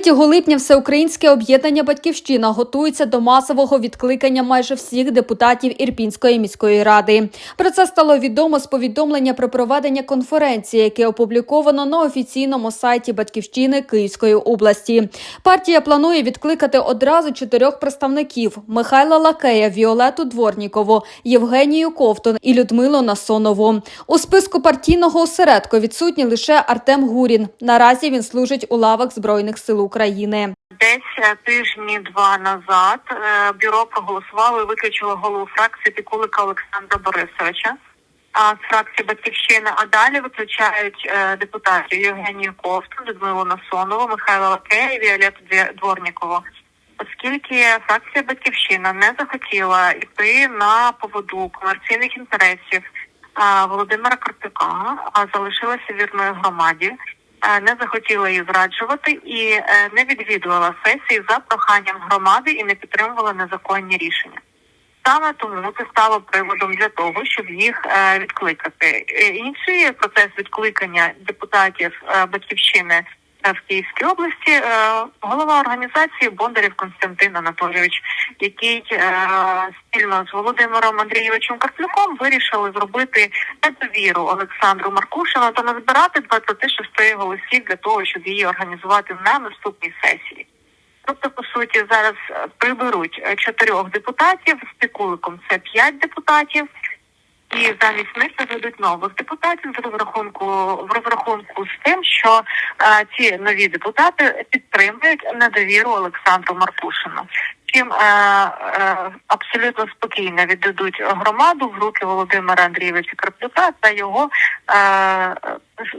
3 липня всеукраїнське об'єднання Батьківщина готується до масового відкликання майже всіх депутатів Ірпінської міської ради. Про це стало відомо з повідомлення про проведення конференції, яке опубліковано на офіційному сайті Батьківщини Київської області. Партія планує відкликати одразу чотирьох представників: Михайла Лакея, Віолету Дворнікову, Євгенію Ковтун і Людмилу Насонову. У списку партійного осередку відсутній лише Артем Гурін. Наразі він служить у лавах збройних сил України. Десь е, тижні два назад е, бюро проголосувало і виключило голову фракції Пікулика Олександра Борисовича а, з фракції Батьківщина. А далі виключають е, депутатів Євгенію Ковту, Людмилу Насонову, Михайла Лакея і Віолетту Дві- Дворнікову. Оскільки фракція Батьківщина не захотіла йти на поводу комерційних інтересів Володимира Карпюка, а залишилася вірною громаді, не захотіла її зраджувати і е, не відвідувала сесії за проханням громади і не підтримувала незаконні рішення. Саме тому це стало приводом для того, щоб їх е, відкликати. Інший процес відкликання депутатів е, батьківщини е, в Київській області е, голова організації Бондарів Константин Анатолійович, який е, спільно з Володимиром Андрійовичем Карплюком вирішили зробити недовіру Олександру Маркушину та назбирати 26 голосів для того, щоб її організувати на наступній сесії. Тобто, по суті, зараз е, приберуть чотирьох депутатів з пікуликом це п'ять депутатів, і замість них заведуть нових депутатів в розрахунку в розрахунку з тим, що е, ці нові депутати підтримують недовіру Олександру Маркушину. Чим е, е, абсолютно спокійно віддадуть громаду в руки Володимира Андрійовича Карплюка та його е,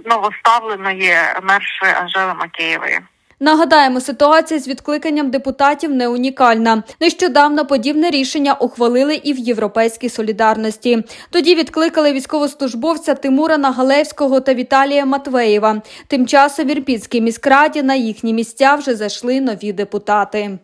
новоставленої мерші Анжели Макеєвої. Нагадаємо, ситуація з відкликанням депутатів не унікальна. Нещодавно подібне рішення ухвалили і в Європейській солідарності. Тоді відкликали військовослужбовця Тимура Нагалевського та Віталія Матвеєва. Тим часом в Ірпінській міськраді на їхні місця вже зайшли нові депутати.